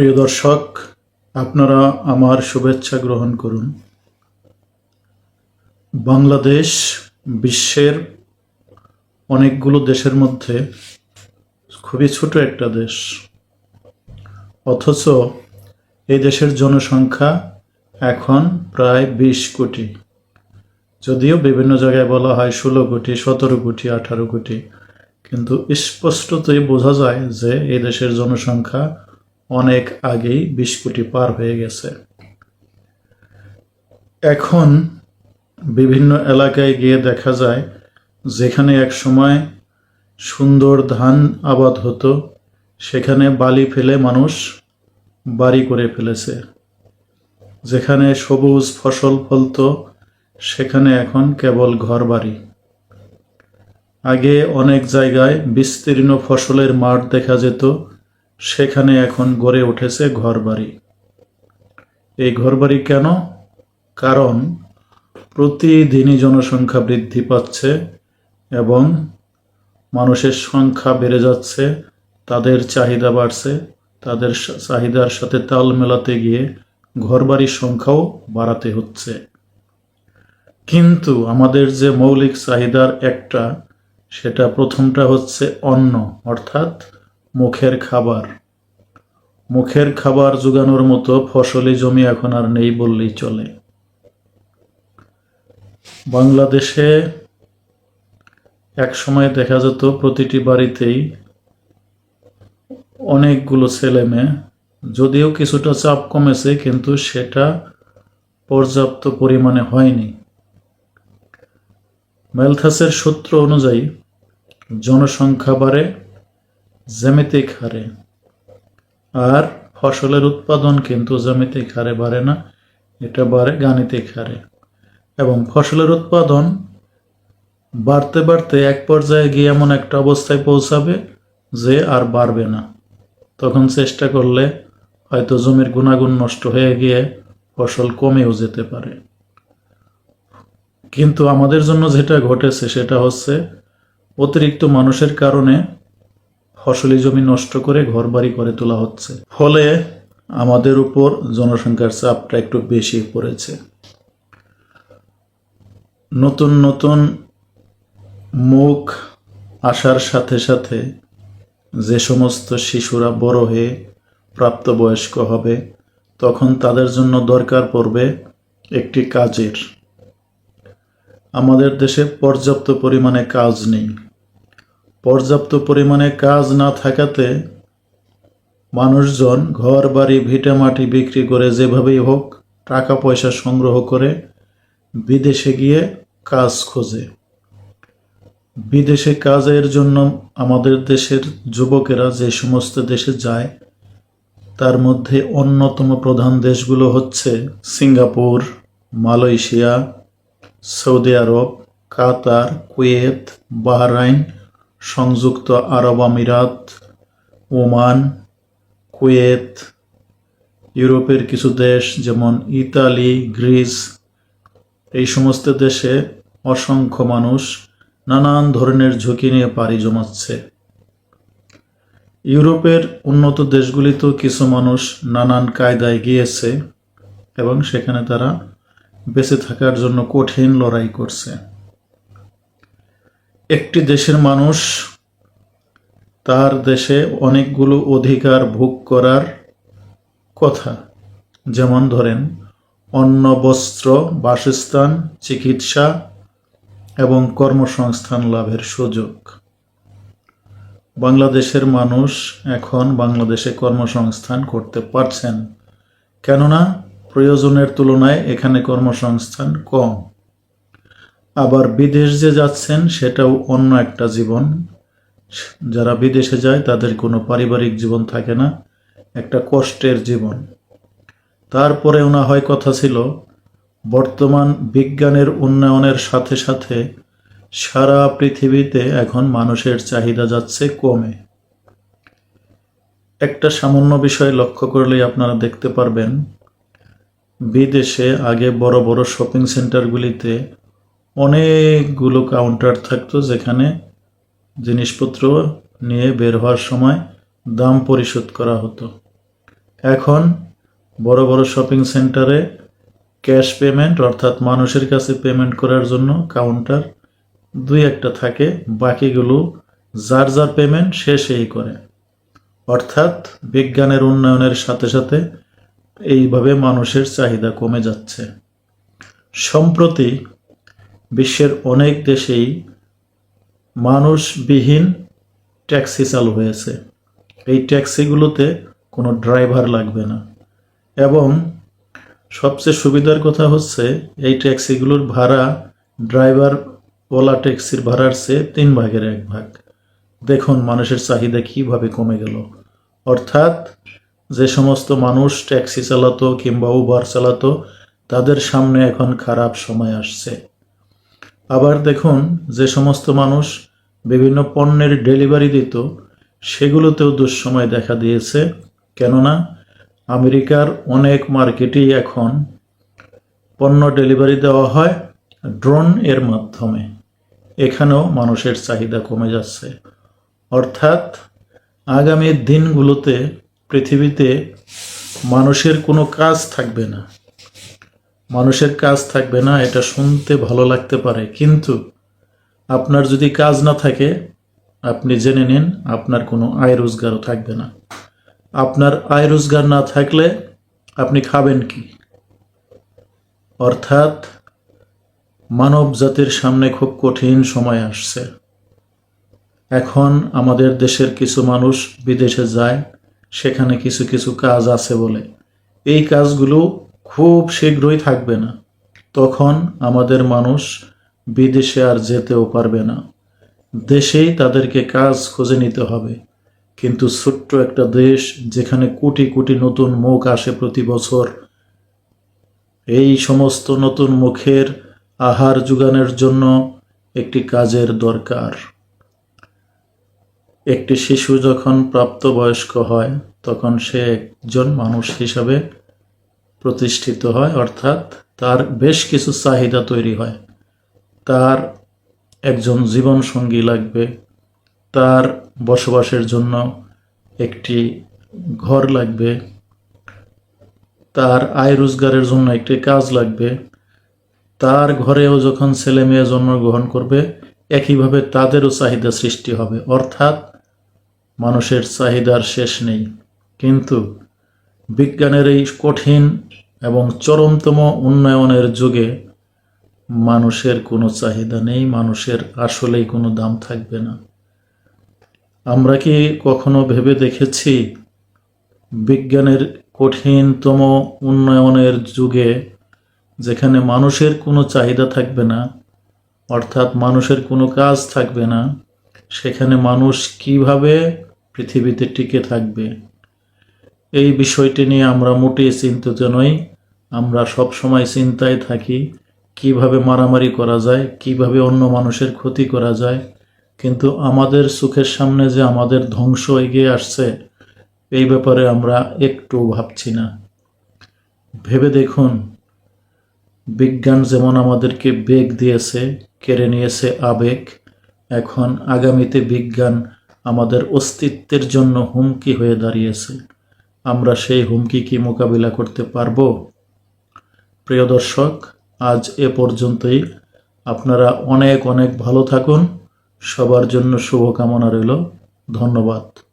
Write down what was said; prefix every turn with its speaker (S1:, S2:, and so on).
S1: প্রিয় দর্শক, আপনারা আমার শুভেচ্ছা গ্রহণ করুন। বাংলাদেশ বিশ্বের অনেকগুলো দেশের মধ্যে খুবই ছোট একটা দেশ। অথচ এই দেশের জনসংখ্যা এখন প্রায় বিশ কোটি। যদিও বিভিন্ন জায়গায় বলা হয় ষোলো কোটি, সতেরো কোটি, আঠারো কোটি, কিন্তু স্পষ্টতই বোঝা যায় যে এই দেশের জনসংখ্যা অনেক আগেই বিশ কোটি পার হয়ে গেছে। এখন বিভিন্ন এলাকায় গিয়ে দেখা যায়, যেখানে এক সময় সুন্দর ধান আবাদ হতো, সেখানে বালি ফেলে মানুষ বাড়ি করে ফেলেছে। যেখানে সবুজ ফসল ফলতো, সেখানে এখন কেবল ঘর বাড়ি আগে অনেক জায়গায় বিস্তীর্ণ ফসলের মাঠ দেখা যেত সেখানে এখন গড়ে উঠেছে ঘরবাড়ি। এই ঘরবাড়ি কেন? কারণ প্রতিদিনই জনসংখ্যা বৃদ্ধি পাচ্ছে এবং মানুষের সংখ্যা বেড়ে যাচ্ছে, তাদের চাহিদা বাড়ছে, তাদের চাহিদার সাথে তাল মেলাতে গিয়ে ঘরবাড়ির সংখ্যাও বাড়াতে হচ্ছে। কিন্তু আমাদের যে মৌলিক চাহিদার একটা, সেটা প্রথমটা হচ্ছে অন্ন, অর্থাৎ মুখের খাবার। মুখের খাবার যোগানোর মতো ফসলি জমি এখন আর নেই বললেই চলে। বাংলাদেশে এক সময় দেখা যেত প্রতিটি বাড়িতেই অনেকগুলো ছেলে মেয়ে যদিও কিছুটা চাপ কমেছে, কিন্তু সেটা পর্যাপ্ত পরিমাণে হয়নি। ম্যালথাসের সূত্র অনুযায়ী, জনসংখ্যা বাড়ে জ্যামিতিক হারে। আর ফসলের উৎপাদন কিন্তু জ্যামিতিক হারে বাড়ে না, এটা বাড়ে গাণিতিক হারে। এবং ফসলের উৎপাদন বাড়তে বাড়তে এক পর্যায়ে গিয়ে এমন একটা অবস্থায় পৌঁছাবে যে আর বাড়বে না। তখন চেষ্টা করলে হয়তো জমির গুণাগুণ নষ্ট হয়ে গিয়ে ফসল কমেও যেতে পারে। কিন্তু আমাদের জন্য যেটা ঘটেছে সেটা হচ্ছে অতিরিক্ত মানুষের কারণে ফসলি জমি নষ্ট করে ঘরবাড়ি করে তোলা হচ্ছে। ফলে আমাদের উপর জনসংখ্যার চাপটা একটু বেশি পড়েছে। নতুন নতুন মুখ আসার সাথে সাথে যে সমস্ত শিশুরা বড় হয়ে প্রাপ্তবয়স্ক হবে, তখন তাদের জন্য দরকার পড়বে একটি কাজের। আমাদের দেশে পর্যাপ্ত পরিমাণে কাজ নেই। পর্যাপ্ত পরিমাণে কাজ না থাকাতে মানুষজন ঘর, বাড়ি, ভিটে, মাটি বিক্রি করে যেভাবেই হোক টাকা পয়সা সংগ্রহ করে বিদেশে গিয়ে কাজ খোঁজে। বিদেশে কাজের জন্য আমাদের দেশের যুবকেরা যে সমস্ত দেশে যায়, তার মধ্যে অন্যতম প্রধান দেশগুলো হচ্ছে সিঙ্গাপুর, মালয়েশিয়া, সৌদি আরব, কাতার, কুয়েত, বাহরাইন সংযুক্ত আরব আমিরাত, ওমান, কুয়েত, ইউরোপের কিছু দেশ যেমন ইতালি, গ্রিস, এই সমস্ত দেশে অসংখ্য মানুষ নানান ধরনের ঝুঁকি নিয়ে পাড়ি জমাচ্ছে। ইউরোপের উন্নত দেশগুলিতেও কিছু মানুষ নানান কায়দায় গিয়েছে এবং সেখানে তারা বেঁচে থাকার জন্য কঠিন লড়াই করছে। একটি দেশের মানুষ তার দেশে অনেকগুলো অধিকার ভোগ করার কথা। যেমন ধরেন, অন্ন, বস্ত্র, বাসস্থান, চিকিৎসা এবং কর্মসংস্থান লাভের সুযোগ। বাংলাদেশের মানুষ এখন বাংলাদেশে কর্মসংস্থান করতে পারছেন। কেননা, প্রয়োজনের তুলনায় এখানে কর্মসংস্থান কম। আবার বিদেশ যে যাচ্ছেন, সেটাও অন্য একটা জীবন। যারা বিদেশে যায়, তাদের কোনো পারিবারিক জীবন থাকে না, একটা কষ্টের জীবন। তারপরেও না হয় কথা ছিল, বর্তমান বিজ্ঞানের উন্নয়নের সাথে সাথে সারা পৃথিবীতে এখন মানুষের চাহিদা যাচ্ছে কমে। একটা সামান্য বিষয় লক্ষ্য করলেই আপনারা দেখতে পারবেন, বিদেশে আগে বড় বড় শপিং সেন্টারগুলিতে অনেকগুলো কাউন্টার থাকতো যেখানে জিনিসপত্র নিয়ে বের হওয়ার সময় দাম পরিশোধ করা হতো। এখন বড় বড় শপিং সেন্টারে ক্যাশ পেমেন্ট অর্থাৎ মানুষের কাছে পেমেন্ট করার জন্য কাউন্টার দুই একটা থাকে, বাকিগুলো যার যার পেমেন্ট সে সেই করে। অর্থাৎ বিজ্ঞানের উন্নয়নের সাথে সাথে এইভাবে মানুষের চাহিদা কমে যাচ্ছে। সম্প্রতি বিশ্বের অনেক দেশেই মানুষবিহীন ট্যাক্সি চালু হয়েছে। এই ট্যাক্সিগুলোতে কোনো ড্রাইভার লাগবে না। এবং সবচেয়ে সুবিধার কথা হচ্ছে, এই ট্যাক্সিগুলোর ভাড়া ড্রাইভার ওলা ট্যাক্সির ভাড়ার চেয়ে তিন ভাগের এক ভাগ। দেখুন মানুষের চাহিদা কীভাবে কমে গেল। অর্থাৎ যে সমস্ত মানুষ ট্যাক্সি চালাতো কিংবা উবার চালাতো, তাদের সামনে এখন খারাপ সময় আসছে। আবার দেখুন যে সমস্ত মানুষ বিভিন্ন পণ্যের ডেলিভারি দিত, সেগুলোতেও দুঃসময় দেখা দিয়েছে। কেননা আমেরিকার অনেক মার্কেটেই এখন পণ্য ডেলিভারি দেওয়া হয় ড্রোন এর মাধ্যমে। এখানেও মানুষের চাহিদা কমে যাচ্ছে। অর্থাৎ আগামী দিনগুলোতে পৃথিবীতে মানুষের কোনো কাজ থাকবে না। মানুষের কাজ থাকবে না, এটা শুনতে ভালো লাগতে পারে। কিন্তু আপনার যদি কাজ না থাকে, আপনি জেনে নিন, আপনার কোনো আয় রোজগারও থাকবে না। আপনার আয় রোজগার না থাকলে আপনি খাবেন কি? অর্থাৎ মানব জাতির সামনে খুব কঠিন সময় আসছে। এখন আমাদের দেশের কিছু মানুষ বিদেশে যায়, সেখানে কিছু কিছু কাজ আছে বলে। এই কাজগুলো খুব শীঘ্রই থাকবে না। তখন আমাদের মানুষ বিদেশে আর যেতেও পারবে না। দেশেই তাদেরকে কাজ খুঁজে নিতে হবে। কিন্তু ছোট্ট একটা দেশ যেখানে কোটি কোটি নতুন মুখ আসে প্রতি বছর, এই সমস্ত নতুন মুখের আহার যোগানের জন্য একটি কাজের দরকার। একটি শিশু যখন প্রাপ্তবয়স্ক হয়, তখন সে একজন মানুষ হিসাবে প্রতিষ্ঠিত হয়, অর্থাৎ তার বেশ কিছু চাহিদা তৈরি হয়। তার একজন জীবনসঙ্গী লাগবে, তার বসবাসের জন্য একটি ঘর লাগবে, তার আয় রোজগারের জন্য একটি কাজ লাগবে, তার ঘরেও যখন ছেলে মেয়ে জন্মগ্রহণ করবে, একইভাবে তাদেরও চাহিদা সৃষ্টি হবে। অর্থাৎ মানুষের চাহিদার শেষ নেই। কিন্তু বিজ্ঞানের এই কঠিন এবং চরমতম উন্নয়নের যুগে মানুষের কোনো চাহিদা নেই, মানুষের আসলেই কোনো দাম থাকবে না। আমরা কি কখনো ভেবে দেখেছি বিজ্ঞানের কঠিনতম উন্নয়নের যুগে যেখানে মানুষের কোনো চাহিদা থাকবে না, অর্থাৎ মানুষের কোনো কাজ থাকবে না, সেখানে মানুষ কীভাবে পৃথিবীতে টিকে থাকবে? এই বিষয়টি নিয়ে আমরা মোটেই চিন্তিত নই। আমরা সব সময় চিন্তায় থাকি, কীভাবে মারামারি করা যায়, কীভাবে অন্য মানুষের ক্ষতি করা যায়। কিন্তু আমাদের চোখের সামনে যে আমাদের ধ্বংস এগিয়ে আসছে, এই ব্যাপারে আমরা একটু ভাবছি না। ভেবে দেখুন, বিজ্ঞান যেমন আমাদেরকে বেগ দিয়েছে, কেড়ে নিয়েছে আবেগ, এখন আগামীতে বিজ্ঞান আমাদের অস্তিত্বের জন্য হুমকি হয়ে দাঁড়িয়েছে। আমরা সেই হুমকি কি মোকাবিলা করতে পারব? প্রিয় দর্শক, আজ এ পর্যন্তই। আপনারা অনেক অনেক ভালো থাকুন। সবার জন্য শুভকামনা রইল। ধন্যবাদ।